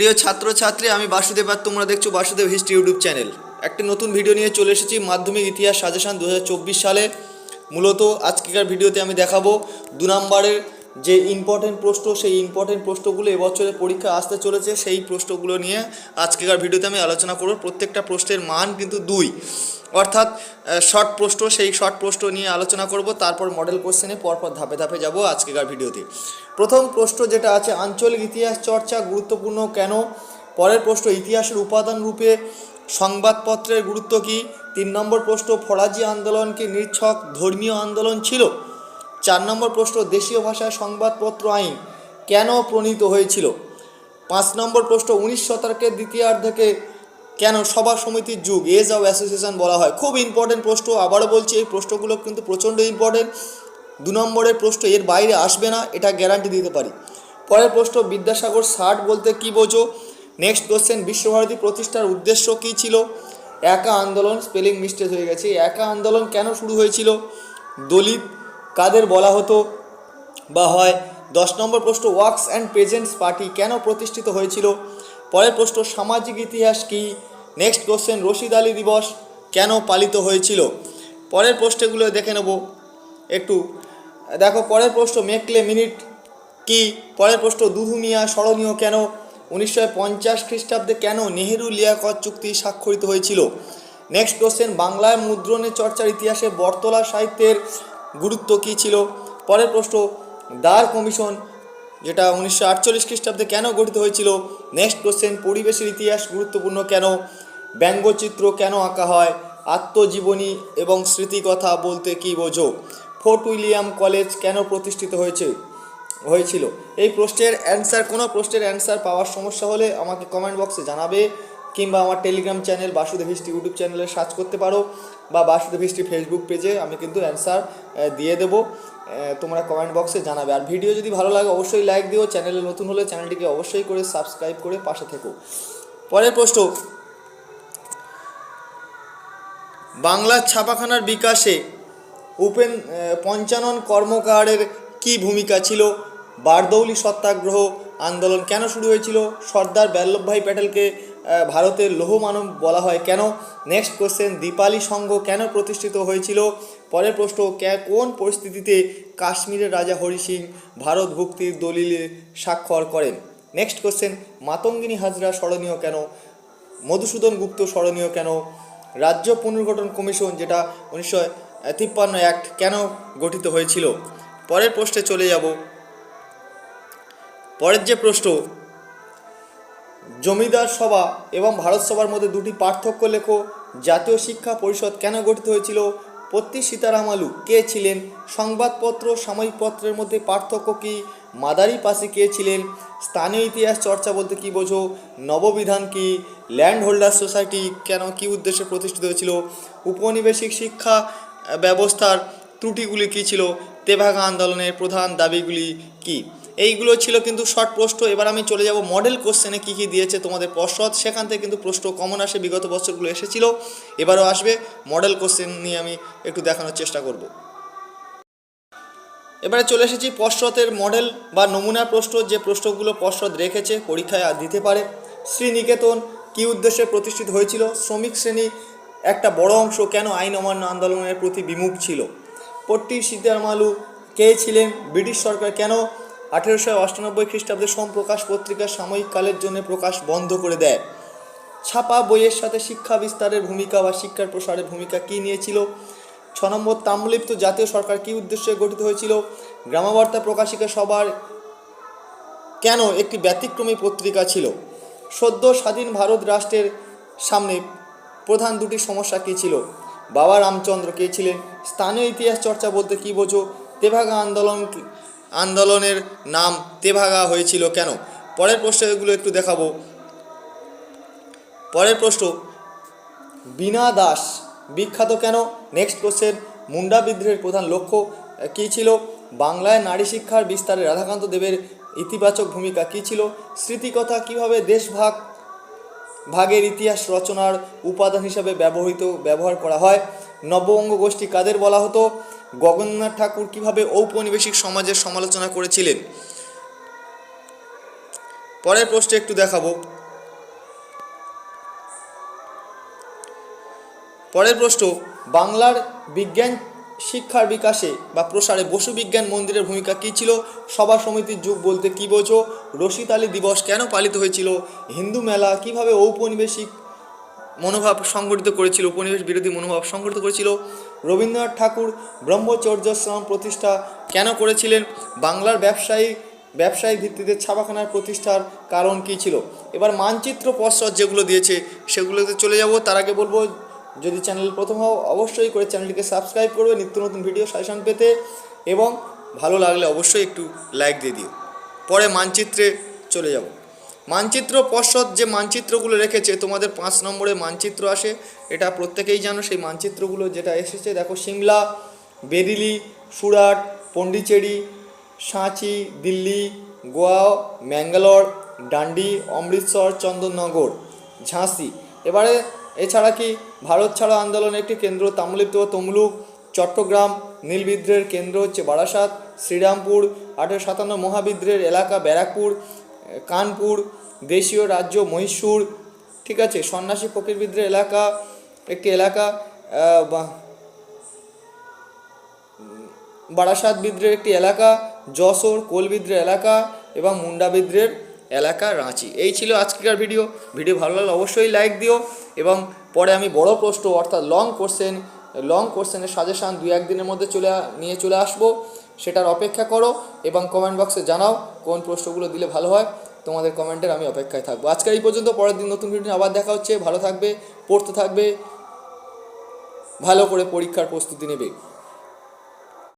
প্রিয় ছাত্রছাত্রী, আমি বাসুদেব আর তোমরা দেখছ বাসুদেব হিস্ট্রি ইউটিউব চ্যানেল। একটি নতুন ভিডিও নিয়ে চলে এসেছি, মাধ্যমিক ইতিহাস সাজেশন দু সালে। মূলত আজকেকার ভিডিওতে আমি দেখাবো দু নম্বরের যে ইম্পর্টেন্ট প্রশ্ন, সেই ইম্পর্টেন্ট প্রশ্নগুলো এবছরের পরীক্ষা আসতে চলেছে, সেই প্রশ্নগুলো নিয়ে আজকেকার ভিডিওতে আমি আলোচনা করব। প্রত্যেকটা প্রশ্নের মান কিন্তু দুই। অর্থাৎ শর্ট প্রশ্ন, সেই শর্ট প্রশ্ন নিয়ে আলোচনা করব, তারপর মডেল কোশ্চেনে পরপর ধাপে ধাপে যাব আজকেকার ভিডিওতে। প্রথম প্রশ্ন যেটা আছে, আঞ্চলিক ইতিহাস চর্চা গুরুত্বপূর্ণ কেন? পরের প্রশ্ন, ইতিহাসের উপাদান রূপে সংবাদপত্রের গুরুত্ব কী? তিন নম্বর প্রশ্ন, ফরাজি আন্দোলন কি নির্ছক ধর্মীয় আন্দোলন ছিল? চার নম্বর প্রশ্ন, দেশীয় ভাষায় সংবাদপত্র আইন কেন প্রণীত হয়েছিল? পাঁচ নম্বর প্রশ্ন, উনিশ শতকের দ্বিতীয়ার্ধকে কেন সভা সমিতির যুগ, এজ অব অ্যাসোসিয়েশন বলা হয়? খুব ইম্পর্টেন্ট প্রশ্ন, আবারও বলছি, এই প্রশ্নগুলো কিন্তু প্রচণ্ড ইম্পর্টেন্ট দু নম্বরের প্রশ্ন, এর বাইরে আসবে না, এটা গ্যারান্টি দিতে পারি। পরের প্রশ্ন, বিদ্যাসাগর ষাট বলতে কী বোঝো? নেক্সট কোশ্চেন বিশ্বভারতী প্রতিষ্ঠার উদ্দেশ্য কী ছিল? একা আন্দোলন স্পেলিং মিস্টেক হয়ে গেছে। একা আন্দোলন কেন শুরু হয়েছিল? দলিত কাদের বলা হতো বা হয়, দশ নম্বর প্রশ্ন, ওয়ার্কস অ্যান্ড প্রেজেন্টস পার্টি কেন প্রতিষ্ঠিত হয়েছিল? পরের প্রশ্ন, সামাজিক ইতিহাস কি? নেক্সট কোশ্চেন, রশিদ আলী দিবস কেন পালিত হয়েছিল? পরের প্রশ্নগুলো দেখে নেব একটু। দেখো, পরের প্রশ্ন, মেকলে মিনিট কি? পরের প্রশ্ন দুধুমিয়া স্মরণীয় কেন? উনিশশো পঞ্চাশ খ্রিস্টাব্দে কেন নেহেরু লিয়াকত চুক্তি স্বাক্ষরিত হয়েছিল? নেক্সট কোশ্চেন, বাংলায় মুদ্রণের চর্চার ইতিহাসে বর্তলা সাহিত্যের গুরুত্ব কী ছিল? পরের প্রশ্ন, দ্বার কমিশন, যেটা উনিশশো আটচল্লিশ খ্রিস্টাব্দে কেন গঠিত হয়েছিল? নেক্সট কোশ্চেন, পরিবেশের ইতিহাস গুরুত্বপূর্ণ কেন? ব্যঙ্গচিত্র কেন আঁকা হয়? আত্মজীবনী এবং স্মৃতিকথা বলতে কী বোঝো? ফোর্ট উইলিয়াম কলেজ কেন প্রতিষ্ঠিত হয়েছে? হয়েছিল? এই প্রশ্নের অ্যান্সার, কোনো প্রশ্নের অ্যান্সার পাওয়ার সমস্যা হলে আমাকে কমেন্ট বক্সে জানাবে। কিংবা আমার Telegram channel Basudeb history YouTube চ্যানেলে সার্চ করতে পারো, বা বাসুদেব হিস্ট্রি ফেসবুক পেজে আমি কিন্তু অ্যান্সার দিয়ে দেবো। তোমরা কমেন্ট বক্সে জানাবে। আর ভিডিও যদি ভালো লাগে, অবশ্যই লাইক দিও। চ্যানেলে নতুন হলে চ্যানেলটিকে অবশ্যই করে সাবস্ক্রাইব করে পাশে থেকো। পরের প্রশ্ন। বাংলার ছাপাখানার বিকাশে উপেন পঞ্চানন কর্মকারের কি ভূমিকা ছিল? বারদৌলি সত্যাগ্রহ আন্দোলন কেন শুরু হয়েছিল? সর্দার বল্লভভাই প্যাটেলকে ভারতের লৌহ মানব বলা হয়। কেন? নেক্সট কোশ্চেন দীপালি সংঘ কেন প্রতিষ্ঠিত হয়েছিল? পরের প্রশ্ন কোন পরিস্থিতিতে কাশ্মীরের রাজা হরি সিং ভারত ভুক্তির দলিলে স্বাক্ষর করেন? নেক্সট কোশ্চেন মাতঙ্গিনী হাজরা স্মরণীয় কেন? মধুসূদন গুপ্ত স্মরণীয় কেন? রাজ্য পুনর্গঠন কমিশন, যেটা উনিশশো তিপ্পান্ন অ্যাক্ট কেন গঠিত হয়েছিল? পরের প্রশ্নে চলে যাব। পরের যে প্রশ্ন জমিদার সভা এবং ভারত সভার মধ্যে দুটি পার্থক্য লেখো। জাতীয় শিক্ষা পরিষদ কেন গঠিত হয়েছিল? পত্তি সীতারাম আলু কে ছিলেন? সংবাদপত্র, সাময়িক পত্রের মধ্যে পার্থক্য কী? মাদারি পাশে কে ছিলেন? স্থানীয় ইতিহাস চর্চা বলতে কী বোঝো? নববিধান কি? ল্যান্ড হোল্ডার সোসাইটি কেন কী উদ্দেশ্যে প্রতিষ্ঠিত হয়েছিল? উপনিবেশিক শিক্ষা ব্যবস্থার ত্রুটিগুলি কী ছিল? তেভাগা আন্দোলনের প্রধান দাবিগুলি কী? এইগুলো ছিল কিন্তু শর্ট প্রশ্ন। এবার আমি চলে যাব মডেল কোশ্চেনে কী কী দিয়েছে তোমাদের পর্ষদ। সেখান থেকে কিন্তু প্রশ্ন কমন আসে, বিগত বছরগুলো এসেছিল। এবারও আসবে মডেল কোশ্চেন নিয়ে আমি একটু দেখানোর চেষ্টা করব। এবারে চলে এসেছি পর্ষদের মডেল বা নমুনা প্রশ্ন। যে প্রশ্নগুলো পর্ষদ রেখেছে, পরীক্ষায় দিতে পারে। শ্রীনিকেতন কী উদ্দেশ্যে প্রতিষ্ঠিত হয়েছিল? শ্রমিক শ্রেণি একটা বড় অংশ কেন আইন অমান্য আন্দোলনের প্রতি বিমুখ ছিল? পট্টি সীতারামালু কে ছিলেন? ব্রিটিশ সরকার কেন আঠেরোশো অষ্টানব্বই খ্রিস্টাব্দে সোমপ্রকাশ পত্রিকা সাময়িক কালের জন্য প্রকাশ বন্ধ করে দেয়? ছাপা বইয়ের সাথে শিক্ষা বিস্তারের ভূমিকা বা শিক্ষার প্রসারের ভূমিকা কী নিয়েছিল? ছ নম্বর, তাম্রলিপ্ত জাতীয় সরকার কী উদ্দেশ্যে গঠিত হয়েছিল? গ্রামাবার্তা প্রকাশিকা সবার কেন একটি ব্যতিক্রমী পত্রিকা ছিল? সদ্য স্বাধীন ভারত রাষ্ট্রের সামনে প্রধান দুটি সমস্যা কী ছিল? বাবা রামচন্দ্র কে ছিলেন? স্থানীয় ইতিহাস চর্চা বলতে কী বোঝো? তেভাগা আন্দোলন আন্দোলনের নাম তেভাগা হয়েছিল কেন? পরের প্রশ্নগুলো একটু দেখাবো। পরের প্রশ্ন, বীণা দাস বিখ্যাত কেন? নেক্সট কোশ্চেন মুন্ডা বিদ্রোহের প্রধান লক্ষ্য কী ছিল? বাংলায় নারী শিক্ষার বিস্তারে রাধাকান্ত দেবের ইতিবাচক ভূমিকা কী ছিল? স্মৃতিকথা কীভাবে দেশভাগ ভাগের ইতিহাস রচনার উপাদান হিসাবে ব্যবহৃত, ব্যবহার করা হয়। নববঙ্গ গোষ্ঠী কাদের বলা হতো? গগন্নাথ ঠাকুর কীভাবে ঔপনিবেশিক সমাজের সমালোচনা করেছিলেন? পরের প্রশ্নে একটু দেখাবো। পরের প্রশ্ন, বাংলার বিজ্ঞান শিক্ষার বিকাশে বা প্রসারে বসু বিজ্ঞান মন্দিরের ভূমিকা কী ছিল? সভা সমিতির যুগ বলতে কী বোঝো? রশিদ আলী দিবস কেন পালিত হয়েছিল? হিন্দু মেলা কীভাবে ঔপনিবেশিক মনোভাব সংগঠিত করেছিল? উপনিবেশ বিরোধী মনোভাব সংগঠিত করেছিল? রবীন্দ্রনাথ ঠাকুর ব্রহ্মচর্যাশ্রম প্রতিষ্ঠা কেন করেছিলেন? বাংলার ব্যবসায়ী ব্যবসায়িক ভিত্তিতে ছাপাখানার প্রতিষ্ঠার কারণ কী ছিল? এবার মানচিত্র পশ্চাৎ যেগুলো দিয়েছে, সেগুলোতে চলে যাব। তার আগে বলব যদি চ্যানেল প্রথম হও, অবশ্যই করে চ্যানেলটিকে সাবস্ক্রাইব করবে, নিত্য নতুন ভিডিও, সাজেশন পেতে এবং ভালো লাগলে অবশ্যই একটু লাইক দিয়ে দিও। পরে মানচিত্রে চলে যাব। মানচিত্র পর্ষদ যে মানচিত্রগুলো রেখেছে, তোমাদের পাঁচ নম্বরে মানচিত্র আসে, এটা প্রত্যেকেই জানো, সেই মানচিত্রগুলো যেটা এসেছে, দেখো সিমলা, বেরিলি, সুরাট, পন্ডিচেরি, সাঁচি, দিল্লি গোয়া ম্যাঙ্গালোর, ডান্ডি, অমৃতসর, চন্দননগর, ঝাঁসি। এবারে এছাড়া কি ভারত ছাড়ো আন্দোলনের একটি কেন্দ্র তাম্রলিপ্ত ও তমলুক, চট্টগ্রাম, নীলবিদ্রের কেন্দ্র হচ্ছে বারাসাত, শ্রীরামপুর আঠেরো সাতান্ন মহাবিদ্রের এলাকা ব্যারাকপুর, কানপুর, দেশীয় রাজ্য মহীশূর, ঠিক আছে, সন্ন্যাসী ফকিরবিদ্রের এলাকা, একটি এলাকা বারাসাত বিদ্রের একটি এলাকা, যশোর কোলবিদ্রের এলাকা এবং মুন্ডা বিদ্রের এলাকা রাঁচি। এই ছিল আজকের ভিডিও। ভিডিও ভালো লাগলে অবশ্যই লাইক দিও এবং পরে আমি বড় প্রশ্ন, অর্থাৎ লং কোশ্চেন লং কোশ্চেনের সাজেশান দু একদিনের মধ্যে চলে নিয়ে চলে আসব, সেটার অপেক্ষা করো এবং কমেন্ট বক্সে জানাও কোন প্রশ্নগুলো দিলে ভালো হয়। তোমাদের কমেন্টের আমি অপেক্ষায় থাকব। আজকের এই পর্যন্ত, পরের দিন নতুন ভিডিও আবার দেখা হচ্ছে। ভালো থাকবে, পড়তে থাকবে, ভালো করে পরীক্ষার প্রস্তুতি নেবে।